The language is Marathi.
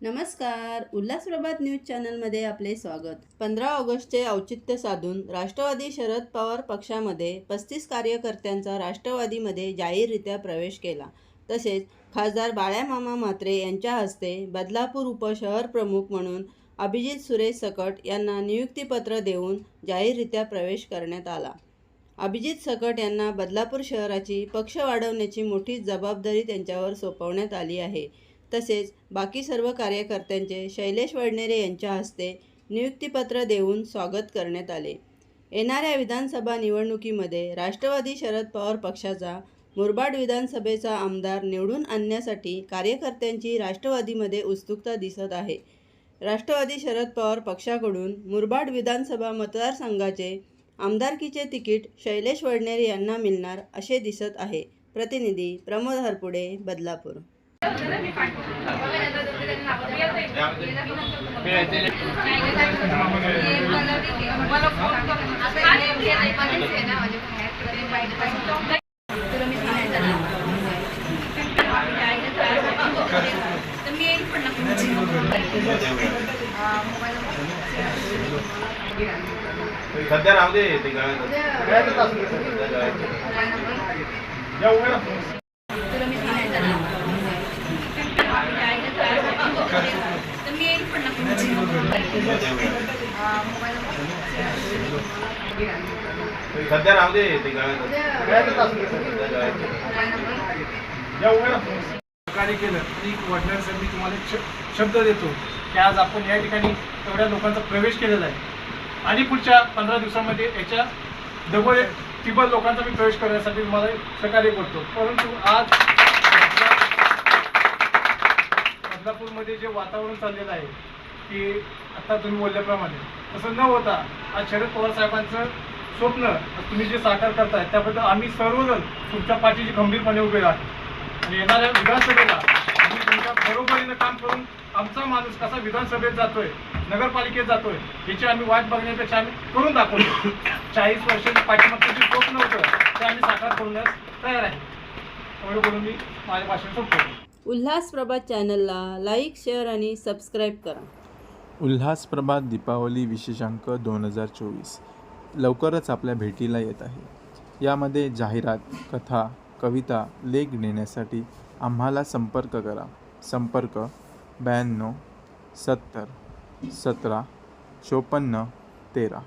नमस्कार. उल्हासप्रभात न्यूज चॅनलमध्ये आपले स्वागत. पंधरा ऑगस्टचे औचित्य साधून राष्ट्रवादी शरद पवार पक्षामध्ये पस्तीस कार्यकर्त्यांचा राष्ट्रवादीमध्ये जाहीररित्या प्रवेश केला. तसेच खासदार बाळ्यामामा म्हात्रे यांच्या हस्ते बदलापूर उपशहर प्रमुख म्हणून अभिजित सुरेश सकट यांना नियुक्तीपत्र देऊन जाहीररित्या प्रवेश करण्यात आला. अभिजित सकट यांना बदलापूर शहराची पक्ष वाढवण्याची मोठी जबाबदारी त्यांच्यावर सोपवण्यात आली आहे. तसेच बाकी सर्व कार्यकर्त्यांचे शैलेश वडनेरे यांच्या हस्ते नियुक्तीपत्र देऊन स्वागत करण्यात आले. येणाऱ्या विधानसभा निवडणुकीमध्ये राष्ट्रवादी शरद पवार पक्षाचा मुरबाड विधानसभेचा आमदार निवडून आणण्यासाठी कार्यकर्त्यांची राष्ट्रवादीमध्ये उत्सुकता दिसत आहे. राष्ट्रवादी शरद पवार पक्षाकडून मुरबाड विधानसभा मतदारसंघाचे आमदारकीचे तिकीट शैलेश वडनेरे यांना मिळणार असे दिसत आहे. प्रतिनिधी प्रमोद हरपुडे बदलापूर. सध्या राहू दे ते गळ्यात या उभे राहा. सध्या राहू दे ते केलं. आणि वडिलांसाठी मी तुम्हाला एक शब्द देतो की आज आपण या ठिकाणी एवढ्या लोकांचा प्रवेश केलेला आहे. आणि पुढच्या पंधरा दिवसामध्ये याच्या डबल टिबल लोकांचा मी प्रवेश करण्यासाठी तुम्हाला सहकार्य करतो परंतु आज बदलापूरमध्ये जे वातावरण चाललेलं आहे की आता तुम्ही बोलल्याप्रमाणे तसं न होता आज शरद पवार साहेबांचं स्वप्न तुम्ही जे साकार करताय त्याबद्दल आम्ही सर्वजण तुमच्या पाठीशी खंबीरपणे उभे राहतो आणि येणाऱ्या विधानसभेला आम्ही तुमच्या बरोबरीनं काम करून आमचा माणूस कसा विधानसभेत जातोय नगरपालिकेत जातोय याची आम्ही वाट बघण्यापेक्षा आम्ही करून दाखवतो. चाळीस वर्षांनी पाठीमागचं जे स्वप्न होतं ते आम्ही साकार करण्यास तयार आहे. एवढं बोलून मी माझ्या भाषण संपतो उल्हास प्रभात चॅनलला लाईक शेअर आणि सबस्क्राईब करा. उल्हास प्रभात दीपावली विशेषांक दोन हजार चोवीस. लवकरच आपल्या भेटीला येत आहे. यामध्ये जाहिरात कथा कविता लेख देण्यासाठी आम्हाला संपर्क करा. संपर्क ब्याण्णव सत्तर सतरा चोपन्न तेरा.